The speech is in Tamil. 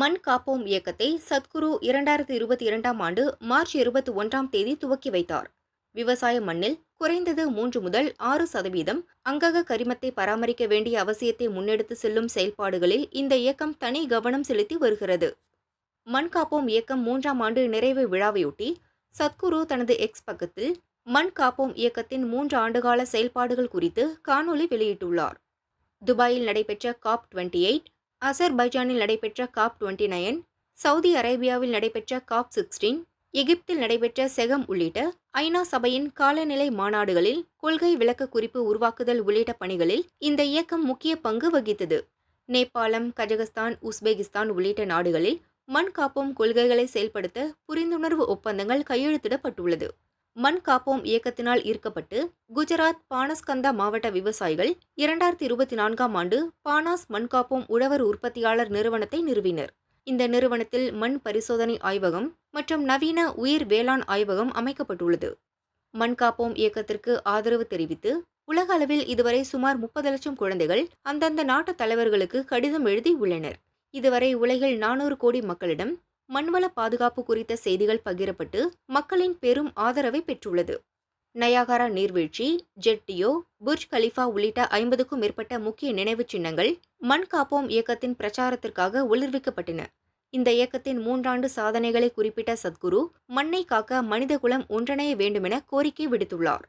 மண் காப்போம் இயக்கத்தை சத்குரு இரண்டாயிரத்தி இருபத்தி இரண்டாம் ஆண்டு மார்ச் இருபத்தி ஒன்றாம் தேதி துவக்கி வைத்தார். விவசாய மண்ணில் குறைந்தது மூன்று முதல் ஆறு சதவீதம் அங்கக கரிமத்தை பராமரிக்க வேண்டிய அவசியத்தை முன்னெடுத்து செல்லும் செயல்பாடுகளில் இந்த இயக்கம் தனி கவனம் செலுத்தி வருகிறது. மண் காப்போம் இயக்கம் மூன்றாம் ஆண்டு நிறைவு விழாவையொட்டி சத்குரு தனது எக்ஸ் பக்கத்தில் மண் காப்போம் இயக்கத்தின் மூன்று ஆண்டுகால செயல்பாடுகள் குறித்து காணொளி வெளியிட்டுள்ளார். துபாயில் நடைபெற்ற காப் டுவெண்ட்டி எயிட் அசர்பைஜானில் நடைபெற்ற காப் டுவெண்ட்டி நைன் சவுதி அரேபியாவில் நடைபெற்ற காப் சிக்ஸ்டீன் எகிப்தில் நடைபெற்ற செகம் உள்ளிட்ட ஐநா சபையின் காலநிலை மாநாடுகளில் கொள்கை விளக்க குறிப்பு உருவாக்குதல் உள்ளிட்ட பணிகளில் இந்த இயக்கம் முக்கிய பங்கு வகித்தது. நேபாளம் கஜகஸ்தான் உஸ்பெகிஸ்தான் உள்ளிட்ட நாடுகளில் மண் காப்போம் கொள்கைகளை செயல்படுத்த புரிந்துணர்வு ஒப்பந்தங்கள் கையெழுத்திடப்பட்டுள்ளது. மண் காப்போம் இயக்கத்தினால் ஈர்க்கப்பட்டு குஜராத் பானஸ்கந்தா மாவட்ட விவசாயிகள் இரண்டாயிரத்தி இருபத்தி நான்காம் ஆண்டு பானாஸ் மண் காப்போம் உழவர் உற்பத்தியாளர் நிறுவனத்தை நிறுவினர். இந்த நிறுவனத்தில் மண் பரிசோதனை ஆய்வகம் மற்றும் நவீன உயிர் வேளாண் ஆய்வகம் அமைக்கப்பட்டுள்ளது. மண் காப்போம் இயக்கத்திற்கு ஆதரவு தெரிவித்து உலக அளவில் இதுவரை சுமார் முப்பது லட்சம் குழந்தைகள் அந்தந்த நாட்டு தலைவர்களுக்கு கடிதம் எழுதி உள்ளனர். இதுவரை உலகில் நானூறு கோடி மக்களிடம் மண்வள பாதுகாப்பு குறித்த செய்திகள் பகிரப்பட்டு மக்களின் பெரும் ஆதரவை பெற்றுள்ளது. நயாகரா நீர்வீழ்ச்சி ஜெட்டியோ புர்ஜ் கலிஃபா உள்ளிட்ட ஐம்பதுக்கும் மேற்பட்ட முக்கிய நினைவுச் சின்னங்கள் மண் காப்போம் இயக்கத்தின் பிரச்சாரத்திற்காக ஒளிர்விக்கப்பட்டன. இந்த இயக்கத்தின் மூன்றாண்டு சாதனைகளை குறிப்பிட்ட சத்குரு மண்ணை காக்க மனிதகுலம் ஒன்றிணைய வேண்டுமென கோரிக்கை விடுத்துள்ளார்.